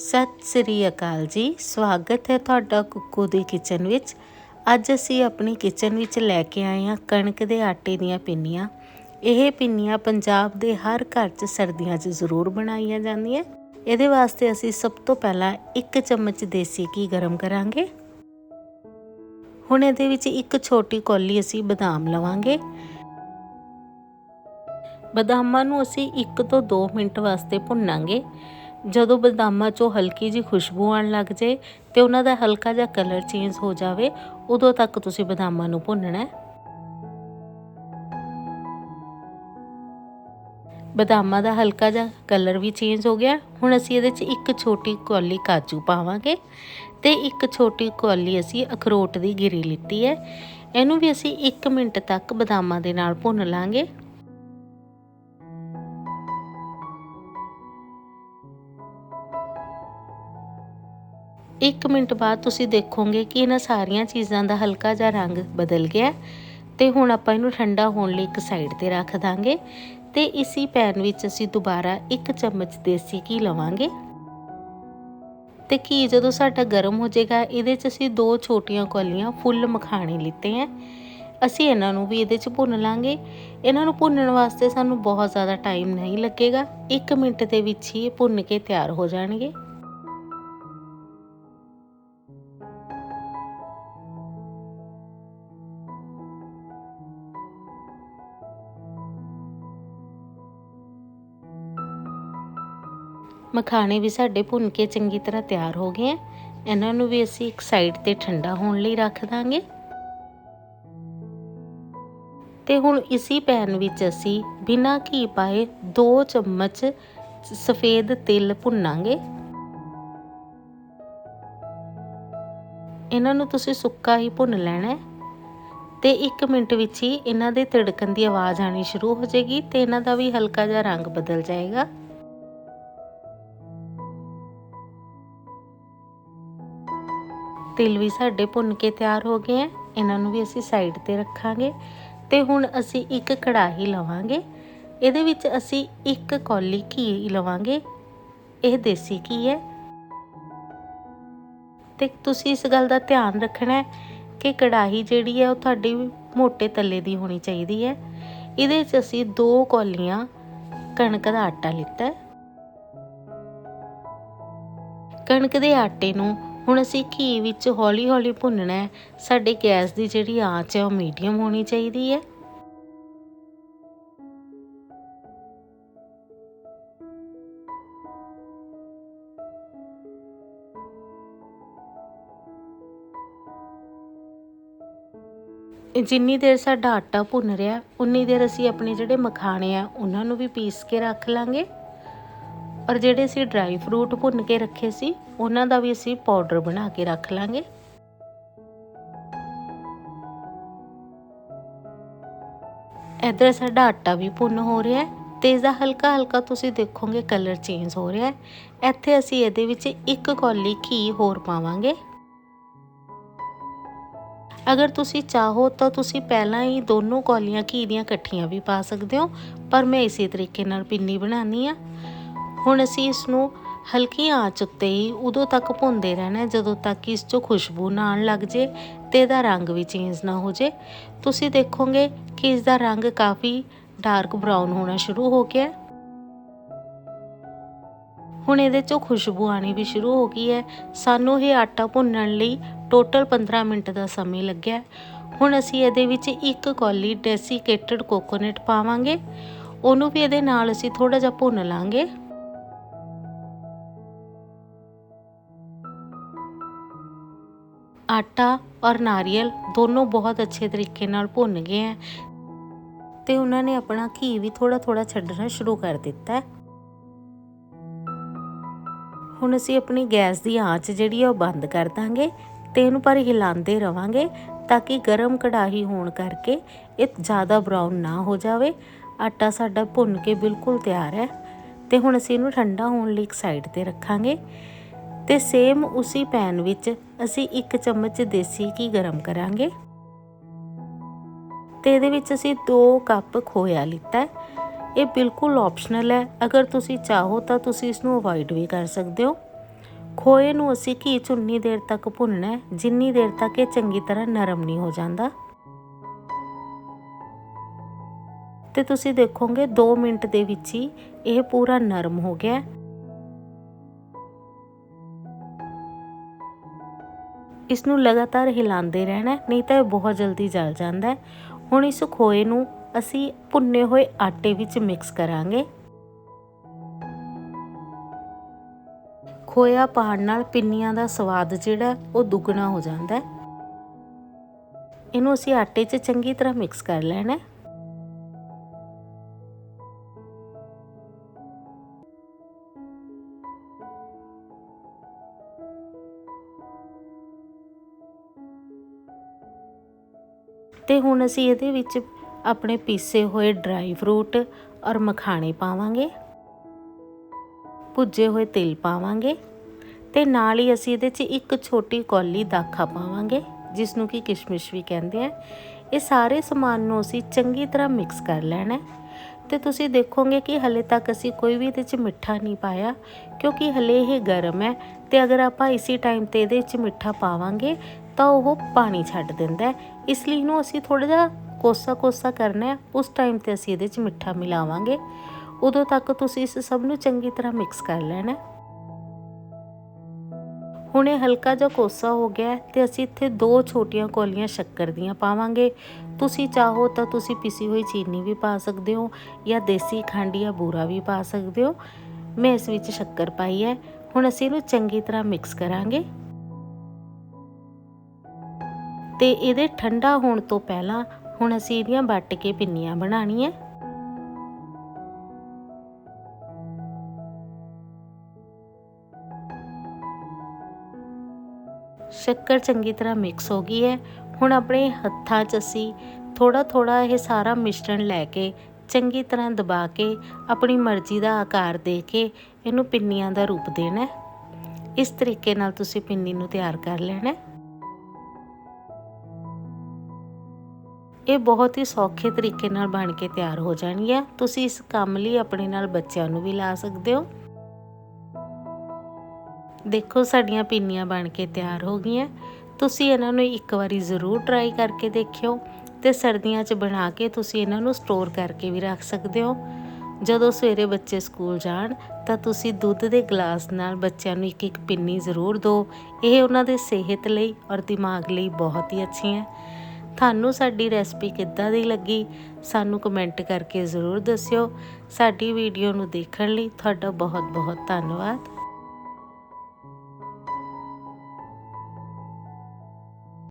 ਸਤਿ ਸ੍ਰੀ ਅਕਾਲ ਜੀ। ਸਵਾਗਤ ਹੈ ਤੁਹਾਡਾ ਕੁੱਕੂ ਦੀ ਕਿਚਨ ਵਿੱਚ। ਅੱਜ ਅਸੀਂ ਆਪਣੀ ਕਿਚਨ ਵਿੱਚ ਲੈ ਕੇ ਆਏ ਹਾਂ ਕਣਕ ਦੇ ਆਟੇ ਦੀਆਂ ਪਿੰਨੀਆਂ। ਇਹ ਪਿੰਨੀਆਂ ਪੰਜਾਬ ਦੇ ਹਰ ਘਰ 'ਚ ਸਰਦੀਆਂ 'ਚ ਜ਼ਰੂਰ ਬਣਾਈਆਂ ਜਾਂਦੀਆਂ। ਇਹਦੇ ਵਾਸਤੇ ਅਸੀਂ ਸਭ ਤੋਂ ਪਹਿਲਾਂ ਇੱਕ ਚਮਚ ਦੇਸੀ ਘੀ ਗਰਮ ਕਰਾਂਗੇ। ਹੁਣ ਇਹਦੇ ਵਿੱਚ ਇੱਕ ਛੋਟੀ ਕੌਲੀ ਅਸੀਂ ਬਦਾਮ ਲਵਾਂਗੇ। ਬਦਾਮਾਂ ਨੂੰ ਅਸੀਂ 1 ਤੋਂ 2 ਮਿੰਟ ਵਾਸਤੇ ਭੁੰਨਾਂਗੇ। ਜਦੋਂ ਬਦਾਮਾਂ 'ਚੋਂ ਹਲਕੀ ਜੀ ਖੁਸ਼ਬੂ ਆਉਣ ਲੱਗ ਜੇ ਤੇ ਉਹਨਾਂ ਦਾ ਹਲਕਾ ਜਿਹਾ ਕਲਰ ਚੇਂਜ ਹੋ ਜਾਵੇ, ਉਦੋਂ ਤੱਕ ਤੁਸੀਂ ਬਦਾਮਾਂ ਨੂੰ ਭੁੰਨਣਾ ਹੈ। ਬਦਾਮਾਂ ਦਾ ਹਲਕਾ ਜਿਹਾ ਕਲਰ ਵੀ ਚੇਂਜ ਹੋ ਗਿਆ। ਹੁਣ ਅਸੀਂ ਇਹਦੇ 'ਚ ਇੱਕ ਛੋਟੀ ਕੌਲੀ ਕਾਜੂ ਪਾਵਾਂਗੇ ਤੇ ਇੱਕ ਛੋਟੀ ਕੌਲੀ ਅਸੀਂ ਅਖਰੋਟ ਦੀ ਗਿਰੀ ਲਿੱਤੀ ਹੈ। ਇਹਨੂੰ ਵੀ ਅਸੀਂ 1 ਮਿੰਟ ਤੱਕ ਬਦਾਮਾਂ ਦੇ ਨਾਲ ਭੁੰਨ ਲਾਂਗੇ। ਇੱਕ ਮਿੰਟ ਬਾਅਦ ਤੁਸੀਂ ਦੇਖੋਗੇ ਕਿ ਇਹਨਾਂ ਸਾਰੀਆਂ ਚੀਜ਼ਾਂ ਦਾ ਹਲਕਾ ਜਿਹਾ ਰੰਗ ਬਦਲ ਗਿਆ ਤੇ ਹੁਣ ਆਪਾਂ ਇਹਨੂੰ ਠੰਡਾ ਹੋਣ ਲਈ ਇੱਕ ਸਾਈਡ ਤੇ ਰੱਖ ਦਾਂਗੇ। ਤੇ ਇਸੀ ਪੈਨ ਵਿੱਚ ਅਸੀਂ ਦੁਬਾਰਾ ਇੱਕ ਚਮਚ ਦੇਸੀ ਘੀ ਲਵਾਂਗੇ। ਤੇ ਘੀ ਜਦੋਂ ਸਾਡਾ ਗਰਮ ਹੋ ਜਾਏਗਾ, ਇਹਦੇ 'ਚ ਅਸੀਂ ਦੋ ਛੋਟੀਆਂ ਕੌਲੀਆਂ ਫੁੱਲ ਮਖਾਣੇ ਲਿੱਤੇ ਹੈ। ਅਸੀਂ ਇਹਨਾਂ ਨੂੰ ਵੀ ਇਹਦੇ 'ਚ ਭੁੰਨ ਲਾਂਗੇ। ਇਹਨਾਂ ਨੂੰ ਭੁੰਨਣ ਵਾਸਤੇ ਸਾਨੂੰ ਬਹੁਤ ਜ਼ਿਆਦਾ ਟਾਈਮ ਨਹੀਂ ਲੱਗੇਗਾ। 1 ਮਿੰਟ ਦੇ ਵਿੱਚ ਹੀ ਇਹ ਭੁੰਨ ਕੇ ਤਿਆਰ ਹੋ ਜਾਣਗੇ। ਮਖਾਣੇ ਵੀ ਸਾਡੇ ਭੁੰਨ ਕੇ ਚੰਗੀ ਤਰ੍ਹਾਂ ਤਿਆਰ ਹੋ ਗਏ ਆ। ਇਹਨਾਂ ਨੂੰ ਵੀ ਅਸੀਂ ਇੱਕ ਸਾਈਡ ਤੇ ਠੰਡਾ ਹੋਣ ਲਈ ਰੱਖ ਦਾਂਗੇ। ਤੇ ਹੁਣ ਇਸੀ ਪੈਨ ਵਿੱਚ ਅਸੀਂ ਬਿਨਾਂ ਘੀ ਪਾਏ 2 ਚਮਚ ਸਫੇਦ ਤਿਲ ਭੁੰਨਾਂਗੇ। ਇਹਨਾਂ ਨੂੰ ਤੁਸੀਂ ਸੁੱਕਾ ਹੀ ਭੁੰਨ ਲੈਣਾ ਹੈ। ਤੇ 1 ਮਿੰਟ ਵਿੱਚ ਹੀ ਇਹਨਾਂ ਦੇ ਤਿੜਕਣ ਦੀ ਆਵਾਜ਼ ਆਣੀ ਸ਼ੁਰੂ ਹੋ ਜਾਏਗੀ ਤੇ ਇਹਨਾਂ ਦਾ ਵੀ ਹਲਕਾ ਜਿਹਾ ਰੰਗ ਬਦਲ ਜਾਏਗਾ। ਤਿਲ ਵੀ ਸਾਡੇ ਭੁੰਨ ਕੇ ਤਿਆਰ ਹੋ ਗਏ ਆ। ਇਹਨਾਂ ਨੂੰ ਵੀ ਅਸੀਂ ਸਾਈਡ ਤੇ ਰੱਖਾਂਗੇ। ਤੇ ਹੁਣ ਅਸੀਂ ਇੱਕ ਕੜਾਹੀ ਲਵਾਂਗੇ। ਇਹਦੇ ਵਿੱਚ ਅਸੀਂ ਇੱਕ ਕੌਲੀ ਘੀ ਲਵਾਂਗੇ। ਇਹ ਦੇਸੀ ਘੀ ਹੈ। ਤੇ ਤੁਸੀਂ ਇਸ ਗੱਲ ਦਾ ਧਿਆਨ ਰੱਖਣਾ ਹੈ ਕਿ ਕੜਾਹੀ ਜਿਹੜੀ ਹੈ ਉਹ ਤੁਹਾਡੀ ਮੋٹے ਤਲੇ ਦੀ ਹੋਣੀ ਚਾਹੀਦੀ ਹੈ। ਇਹਦੇ ਵਿੱਚ ਅਸੀਂ ਦੋ ਕੌਲੀਆਂ ਕਣਕ ਦਾ ਆਟਾ ਲਿੱਤਾ ਕਣਕ ਦੇ ਆਟੇ ਨੂੰ ਹੁਣ ਅਸੀਂ ਘੀ ਵਿੱਚ ਹੌਲੀ-ਹੌਲੀ ਭੁੰਨਣਾ ਹੈ। ਸਾਡੇ ਗੈਸ ਦੀ ਜਿਹੜੀ ਆਂਚ ਹੈ, ਉਹ ਮੀਡੀਅਮ ਹੋਣੀ ਚਾਹੀਦੀ ਹੈ। ਜਿੰਨੀ ਦੇਰ ਸਾਡਾ ਆਟਾ ਭੁੰਨ ਰਿਹਾ ਉਨੀ ਦੇਰ ਅਸੀਂ ਆਪਣੇ ਜਿਹੜੇ ਮਖਾਣੇ ਆ, ਉਹਨਾਂ ਨੂੰ ਵੀ ਪੀਸ ਕੇ ਰੱਖ ਲਾਂਗੇ। ਔਰ ਜਿਹੜੇ ਅਸੀਂ ਡਰਾਈ ਫਰੂਟ ਭੁੰਨ ਕੇ ਰੱਖੇ ਸੀ, ਉਹਨਾਂ ਦਾ ਵੀ ਅਸੀਂ ਪਾਊਡਰ ਬਣਾ ਕੇ ਰੱਖ ਲਾਂਗੇ। ਇਧਰ ਸਾਡਾ ਆਟਾ ਵੀ ਭੁੰਨ ਹੋ ਰਿਹਾ ਹੈ ਤੇ ਇਸ ਦਾ ਹਲਕਾ ਹਲਕਾ ਤੁਸੀਂ ਦੇਖੋਗੇ ਕਲਰ ਚੇਂਜ ਹੋ ਰਿਹਾ ਹੈ। ਇੱਥੇ ਅਸੀਂ ਇਹਦੇ ਵਿੱਚ ਇੱਕ ਕੌਲੀ ਘੀ ਹੋਰ ਪਾਵਾਂਗੇ। ਅਗਰ ਤੁਸੀਂ ਚਾਹੋ ਤਾਂ ਤੁਸੀਂ ਪਹਿਲਾਂ ਹੀ ਦੋਨੋਂ ਕੌਲੀਆਂ ਘੀ ਦੀਆਂ ਇਕੱਠੀਆਂ ਵੀ ਪਾ ਸਕਦੇ ਹੋ, ਪਰ ਮੈਂ ਇਸੇ ਤਰੀਕੇ ਨਾਲ ਪਿੰਨੀ ਬਣਾਉਣੀ ਆ। ਹੁਣ ਅਸੀਂ ਇਸ ਨੂੰ ਹਲਕੀ ਆਂਚ ਉੱਤੇ ਹੀ ਉਦੋਂ ਤੱਕ ਭੁੰਨਦੇ ਰਹਿਣਾ ਜਦੋਂ ਤੱਕ ਇਸ 'ਚੋਂ ਖੁਸ਼ਬੂ ਨਾ ਆਉਣ ਲੱਗ ਜੇ ਤੇ ਇਹਦਾ ਰੰਗ ਵੀ ਚੇਂਜ ਨਾ ਹੋ ਜੇ। ਤੁਸੀਂ ਦੇਖੋਗੇ ਕਿ ਇਸ ਦਾ ਰੰਗ ਕਾਫੀ ਡਾਰਕ ਬਰਾਊਨ ਹੋਣਾ ਸ਼ੁਰੂ ਹੋ ਗਿਆ ਹੁਣ ਇਹਦੇ 'ਚੋਂ ਖੁਸ਼ਬੂ ਆਣੀ ਵੀ ਸ਼ੁਰੂ ਹੋ ਗਈ ਹੈ। ਸਾਨੂੰ ਇਹ ਆਟਾ ਭੁੰਨਣ ਲਈ ਟੋਟਲ 15 ਮਿੰਟ ਦਾ ਸਮੇਂ ਲੱਗਿਆ ਹੁਣ ਅਸੀਂ ਇਹਦੇ ਵਿੱਚ ਇੱਕ ਕੌਲੀ ਡੈਸੀਕੇਟਡ ਕੋਕੋਨਟ ਪਾਵਾਂਗੇ। ਉਹਨੂੰ ਵੀ ਇਹਦੇ ਨਾਲ ਅਸੀਂ ਥੋੜਾ ਜਿਹਾ ਭੁੰਨ ਲਾਂਗੇ। ਆਟਾ ਔਰ ਨਾਰੀਅਲ ਦੋਨੋਂ ਬਹੁਤ ਅੱਛੇ ਤਰੀਕੇ ਨਾਲ ਭੁੰਨ ਗਏ ਹੈ ਤੇ ਉਹਨਾਂ ਨੇ ਆਪਣਾ ਘੀ ਵੀ ਥੋੜਾ ਥੋੜਾ ਛੱਡਣਾ ਸ਼ੁਰੂ ਕਰ ਦਿੱਤਾ ਹੈ ਹੁਣ ਅਸੀਂ ਆਪਣੀ ਗੈਸ ਦੀ ਆਂਚ ਜਿਹੜੀ ਆ ਉਹ ਬੰਦ ਕਰ ਦਾਂਗੇ ਤੇ ਇਹਨੂੰ ਪਰ ਹਿਲਾਉਂਦੇ ਰਵਾਂਗੇ ਤਾਂ ਕਿ ਗਰਮ ਕੜਾਹੀ ਹੋਣ ਕਰਕੇ ਇਹ ਜ਼ਿਆਦਾ ਬਰਾਊਨ ਨਾ ਹੋ ਜਾਵੇ। ਆਟਾ ਸਾਡਾ ਭੁੰਨ ਕੇ ਬਿਲਕੁਲ ਤਿਆਰ ਹੈ ਤੇ ਹੁਣ ਅਸੀਂ ਇਹਨੂੰ ਠੰਡਾ ਹੋਣ ਲਈ ਇੱਕ ਸਾਈਡ ਤੇ ਰੱਖਾਂਗੇ। ਤੇ ਸੇਮ ਉਸੇ ਪੈਨ ਵਿੱਚ ਅਸੀਂ ਇੱਕ ਚਮਚ ਦੇਸੀ ਘੀ ਗਰਮ ਕਰਾਂਗੇ। ਤੇ ਇਹਦੇ ਵਿੱਚ ਅਸੀਂ 2 ਕੱਪ ਖੋਇਆ ਲਿੱਤਾ ਇਹ ਬਿਲਕੁਲ ਆਪਸ਼ਨਲ ਹੈ। ਅਗਰ ਤੁਸੀਂ ਚਾਹੋ ਤਾਂ ਤੁਸੀਂ ਇਸ ਨੂੰ ਅਵੋਇਡ ਵੀ ਕਰ ਸਕਦੇ ਹੋ। ਖੋਏ ਨੂੰ ਅਸੀਂ ਘੀ 'ਚ ਉਨੀ ਦੇਰ ਤੱਕ ਭੁੰਨਣਾ ਹੈ। ਜਿੰਨੀ ਦੇਰ ਤੱਕ ਇਹ ਚੰਗੀ ਤਰ੍ਹਾਂ ਨਰਮ ਨਹੀਂ ਹੋ ਜਾਂਦਾ। ਤੇ ਤੁਸੀਂ ਦੇਖੋਗੇ 2 ਮਿੰਟ ਦੇ ਵਿੱਚ ਹੀ ਇਹ ਪੂਰਾ ਨਰਮ ਹੋ ਗਿਆ ਇਸ ਨੂੰ ਲਗਾਤਾਰ ਹਿਲਾਉਂਦੇ ਰਹਿਣਾ, ਨਹੀਂ ਤਾਂ ਇਹ ਬਹੁਤ ਜਲਦੀ ਜਲ ਜਾਂਦਾ ਹੁਣ ਇਸ ਖੋਏ ਨੂੰ ਅਸੀਂ ਭੁੰਨੇ ਹੋਏ ਆਟੇ ਵਿੱਚ ਮਿਕਸ ਕਰਾਂਗੇ। ਖੋਇਆ ਪਾਣ ਨਾਲ ਪਿੰਨੀਆਂ ਦਾ ਸਵਾਦ ਜਿਹੜਾ, ਉਹ ਦੁੱਗਣਾ ਹੋ ਜਾਂਦਾ ਇਹਨੂੰ ਅਸੀਂ ਆਟੇ 'ਚ ਚੰਗੀ ਤਰ੍ਹਾਂ ਮਿਕਸ ਕਰ ਲੈਣਾ ਤੇ ਹੁਣ ਅਸੀਂ ਇਹਦੇ ਵਿੱਚ ਆਪਣੇ ਪੀਸੇ ਹੋਏ ਡਰਾਈ ਫਰੂਟ ਔਰ ਮਖਾਣੇ ਪਾਵਾਂਗੇ, ਭੁੱਜੇ ਹੋਏ ਤਿਲ ਪਾਵਾਂਗੇ ਤੇ ਨਾਲ ਹੀ ਅਸੀਂ ਇਹਦੇ 'ਚ ਇੱਕ ਛੋਟੀ ਕੌਲੀ ਦਾਖਾ ਪਾਵਾਂਗੇ ਜਿਸ ਨੂੰ ਕਿ ਕਿਸ਼ਮਿਸ਼ ਵੀ ਕਹਿੰਦੇ ਆ। ਇਹ ਸਾਰੇ ਸਮਾਨ ਨੂੰ ਅਸੀਂ ਚੰਗੀ ਤਰ੍ਹਾਂ ਮਿਕਸ ਕਰ ਲੈਣਾ ਤੇ ਤੁਸੀਂ ਦੇਖੋਗੇ ਕਿ ਹਲੇ ਤੱਕ ਅਸੀਂ ਕੋਈ ਵੀ ਇਹਦੇ 'ਚ ਮਿੱਠਾ ਨਹੀਂ ਪਾਇਆ, ਕਿਉਂਕਿ ਹਲੇ ਇਹ ਗਰਮ ਹੈ ਤੇ ਅਗਰ ਆਪਾਂ ਇਸੇ ਟਾਈਮ ਤੇ ਇਹਦੇ 'ਚ ਮਿੱਠਾ ਪਾਵਾਂਗੇ, ਤਾਂ ਉਹ ਪਾਣੀ ਛੱਡ ਦਿੰਦਾ ਇਸ ਲਈ ਇਹਨੂੰ ਅਸੀਂ ਥੋੜਾ ਜਿਹਾ ਕੋਸਾ ਕੋਸਾ ਕਰਨਾ ਹੈ, ਉਸ ਟਾਈਮ ਤੇ ਅਸੀਂ ਇਹਦੇ 'ਚ ਮਿੱਠਾ ਮਿਲਾਵਾਂਗੇ। ਉਦੋਂ ਤੱਕ ਤੁਸੀਂ ਇਸ ਸਭ ਨੂੰ ਚੰਗੀ ਤਰ੍ਹਾਂ ਮਿਕਸ ਕਰ ਲੈਣਾ ਹੁਣ ਇਹ ਹਲਕਾ ਜਿਹਾ ਕੋਸਾ ਹੋ ਗਿਆ ਹੈ ਤੇ ਅਸੀਂ ਇੱਥੇ ਦੋ ਛੋਟੀਆਂ ਕੋਲੀਆਂ ਸ਼ੱਕਰ ਦੀਆਂ ਪਾਵਾਂਗੇ। ਤੁਸੀਂ ਚਾਹੋ ਤਾਂ ਤੁਸੀਂ ਪਿਸੀ ਹੋਈ ਚੀਨੀ ਵੀ ਪਾ ਸਕਦੇ ਹੋ ਜਾਂ ਦੇਸੀ ਖੰਡ ਜਾਂ ਬੂਰਾ ਵੀ ਪਾ ਸਕਦੇ ਹੋ। ਮੈਂ ਇਸ ਵਿੱਚ ਸ਼ੱਕਰ ਪਾਈ ਹੈ। ਹੁਣ ਅਸੀਂ ਇਹਨੂੰ ਚੰਗੀ ਤਰ੍ਹਾਂ ਮਿਕਸ ਕਰਾਂਗੇ। ਤੇ ਇਹਦੇ ਠੰਡਾ ਹੋਣ ਤੋਂ ਪਹਿਲਾਂ ਹੁਣ ਅਸੀਂ ਇਹਦੀਆਂ ਵੱਟ ਕੇ ਪਿੰਨੀਆਂ ਬਣਾਉਣੀਆਂ। ਸ਼ੱਕਰ ਚੰਗੀ ਤਰ੍ਹਾਂ ਮਿਕਸ ਹੋ ਗਈ ਹੈ। ਹੁਣ ਆਪਣੇ ਹੱਥਾਂ 'ਚ ਅਸੀਂ ਥੋੜਾ ਥੋੜਾ ਇਹ ਸਾਰਾ ਮਿਸ਼ਰਣ ਲੈ ਕੇ ਚੰਗੀ ਤਰ੍ਹਾਂ ਦਬਾ ਕੇ ਆਪਣੀ ਮਰਜ਼ੀ ਦਾ ਆਕਾਰ ਦੇ ਕੇ ਇਹਨੂੰ ਪਿੰਨੀਆਂ ਦਾ ਰੂਪ ਦੇਣਾ ਇਸ ਤਰੀਕੇ ਨਾਲ ਤੁਸੀਂ ਪਿੰਨੀ ਨੂੰ ਤਿਆਰ ਕਰ ਲੈਣਾ ਇਹ ਬਹੁਤ ਹੀ ਸੌਖੇ ਤਰੀਕੇ ਨਾਲ ਬਣ ਕੇ ਤਿਆਰ ਹੋ ਜਾਣੀ ਹੈ। ਤੁਸੀਂ ਇਸ ਕੰਮ ਲਈ ਆਪਣੇ ਨਾਲ ਬੱਚਿਆਂ ਨੂੰ ਵੀ ਲਾ ਸਕਦੇ ਹੋ। ਦੇਖੋ, ਸਾਡੀਆਂ ਪਿੰਨੀਆਂ ਬਣ ਕੇ ਤਿਆਰ ਹੋ ਗਈਆਂ। ਤੁਸੀਂ ਇਹਨਾਂ ਨੂੰ ਇੱਕ ਵਾਰੀ ਜ਼ਰੂਰ ਟਰਾਈ ਕਰਕੇ ਦੇਖਿਓ ਤੇ ਸਰਦੀਆਂ 'ਚ ਬਣਾ ਕੇ ਤੁਸੀਂ ਇਹਨਾਂ ਨੂੰ ਸਟੋਰ ਕਰਕੇ ਵੀ ਰੱਖ ਸਕਦੇ ਹੋ। ਜਦੋਂ ਸਵੇਰੇ ਬੱਚੇ ਸਕੂਲ ਜਾਣ, ਤਾਂ ਤੁਸੀਂ ਦੁੱਧ ਦੇ ਗਲਾਸ ਨਾਲ ਬੱਚਿਆਂ ਨੂੰ ਇੱਕ ਇੱਕ ਪਿੰਨੀ ਜ਼ਰੂਰ ਦਿਓ। ਇਹ ਉਹਨਾਂ ਦੇ ਸਿਹਤ ਲਈ ਔਰ ਦਿਮਾਗ ਲਈ ਬਹੁਤ ਹੀ ਅੱਛੀ ਹੈ ਤੁਹਾਨੂੰ ਸਾਡੀ ਰੈਸਪੀ ਕਿੱਦਾਂ ਦੀ ਲੱਗੀ, ਸਾਨੂੰ ਕਮੈਂਟ ਕਰਕੇ ਜ਼ਰੂਰ ਦੱਸਿਓ। ਸਾਡੀ ਵੀਡੀਓ ਨੂੰ ਦੇਖਣ ਲਈ ਤੁਹਾਡਾ ਬਹੁਤ ਬਹੁਤ ਧੰਨਵਾਦ।